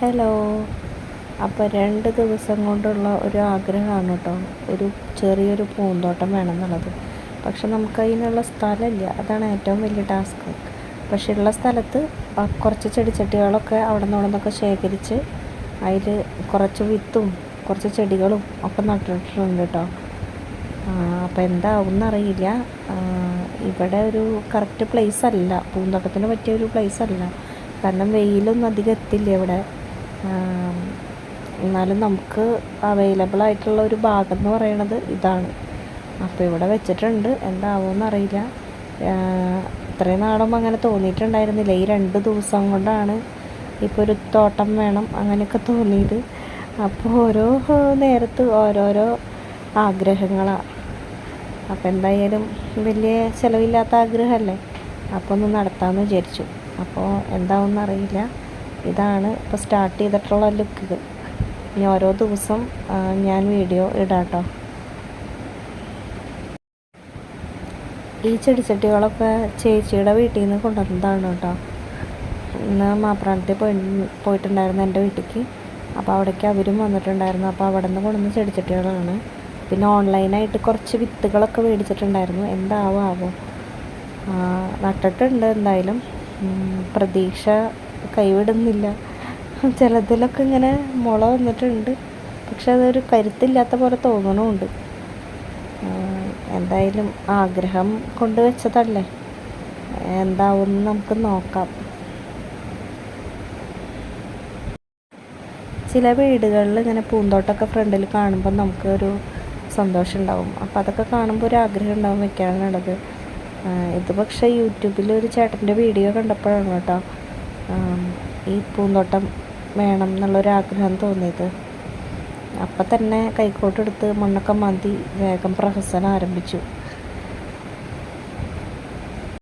Hello. അപ്പോൾ രണ്ട് ദിവസം കൊണ്ടുള്ള ഒരു ആഗ്രഹമാണ് കേട്ടോ ഒരു ചെറിയൊരു പൂന്തോട്ടം വേണം എന്നുള്ളത് പക്ഷെ നമുക്ക് അതിനുള്ള സ്ഥലമില്ല. അതാണ് ഏറ്റവും വലിയ ടാസ്ക്. പക്ഷെ ഉള്ള സ്ഥലത്ത് കുറച്ച് ചെടിച്ചട്ടികളൊക്കെ അവിടെ നിന്ന് അവിടെ നിന്നൊക്കെ ശേഖരിച്ച് അതിൽ കുറച്ച് വിത്തും കുറച്ച് ചെടികളും ഒക്കെ നട്ടിട്ടുണ്ട് കേട്ടോ അപ്പോൾ എന്താവും എന്നറിയില്ല ഇവിടെ ഒരു കറക്റ്റ് പ്ലേസ് അല്ല. പൂന്തോട്ടത്തിന് പറ്റിയ ഒരു പ്ലേസ് അല്ല. കാരണം വെയിലൊന്നും അധികം എത്തില്ല ഇവിടെ. എന്നാലും നമുക്ക് അവൈലബിൾ ആയിട്ടുള്ള ഒരു ഭാഗം എന്ന് പറയുന്നത് ഇതാണ്. അപ്പോൾ ഇവിടെ വെച്ചിട്ടുണ്ട്. എന്താവുമെന്ന് അറിയില്ല. ഇത്രയും നാളും അങ്ങനെ തോന്നിയിട്ടുണ്ടായിരുന്നില്ല. ഈ രണ്ട് ദിവസം കൊണ്ടാണ് ഇപ്പോൾ ഒരു തോട്ടം വേണം അങ്ങനെയൊക്കെ തോന്നിയത്. അപ്പോൾ ഓരോ നേരത്ത് ഓരോരോ ആഗ്രഹങ്ങളാണ് അപ്പോൾ എന്തായാലും വലിയ ചിലവില്ലാത്ത ആഗ്രഹമല്ലേ അപ്പോൾ ഒന്ന് നടത്താമെന്ന് വിചാരിച്ചു. അപ്പോൾ എന്താവുമെന്ന് അറിയില്ല. ഇതാണ് ഇപ്പോൾ സ്റ്റാർട്ട് ചെയ്തിട്ടുള്ള ലുക്കുകൾ ഇനി ഓരോ ദിവസം ഞാൻ വീഡിയോ ഇടാട്ടോ. ഈ ചെടിച്ചട്ടികളൊക്കെ ചേച്ചിയുടെ വീട്ടിൽ നിന്ന് കൊണ്ടുവന്നതാണ് കേട്ടോ. ഇന്ന് മാപ്രാണത്തിൽ പോയി പോയിട്ടുണ്ടായിരുന്നു എന്റെ വീട്ടിലേക്ക് അപ്പോൾ അവിടേക്ക് അവരും വന്നിട്ടുണ്ടായിരുന്നു. അപ്പോൾ അവിടെ നിന്ന് കൊണ്ടുവന്ന ചെടിച്ചട്ടികളാണ്. പിന്നെ ഓൺലൈനായിട്ട് കുറച്ച് വിത്തുകളൊക്കെ മേടിച്ചിട്ടുണ്ടായിരുന്നു. എന്താവോ ആവോ? നട്ടിട്ടുണ്ട് എന്തായാലും. പ്രതീക്ഷ കൈവിടുന്നില്ല. ചിലതിലൊക്കെ ഇങ്ങനെ മുള വന്നിട്ടുണ്ട്. പക്ഷെ അതൊരു കരുത്തില്ലാത്ത പോലെ തോന്നണമുണ്ട്. എന്തായാലും ആഗ്രഹം കൊണ്ട് വെച്ചതല്ലേ? എന്താവും നമുക്ക് നോക്കാം. ചില വീടുകളിൽ ഇങ്ങനെ പൂന്തോട്ടമൊക്കെ ഫ്രണ്ടിൽ കാണുമ്പോൾ നമുക്കൊരു സന്തോഷം ഉണ്ടാവും. അപ്പോൾ അതൊക്കെ കാണുമ്പോൾ ഒരു ആഗ്രഹം ഉണ്ടാവും വെക്കാനുള്ളത് ഇത് പക്ഷേ യൂട്യൂബിൽ ഒരു ചേട്ടന്റെ വീഡിയോ കണ്ടപ്പോഴാണ് കേട്ടോ. ഈ പൂന്തോട്ടം വേണം എന്നുള്ളൊരാഗ്രഹം തോന്നിയത്. അപ്പം തന്നെ കൈക്കോട്ടെടുത്ത് മണ്ണൊക്കെ മാന്തി വേഗം പ്രഹസനം ആരംഭിച്ചു.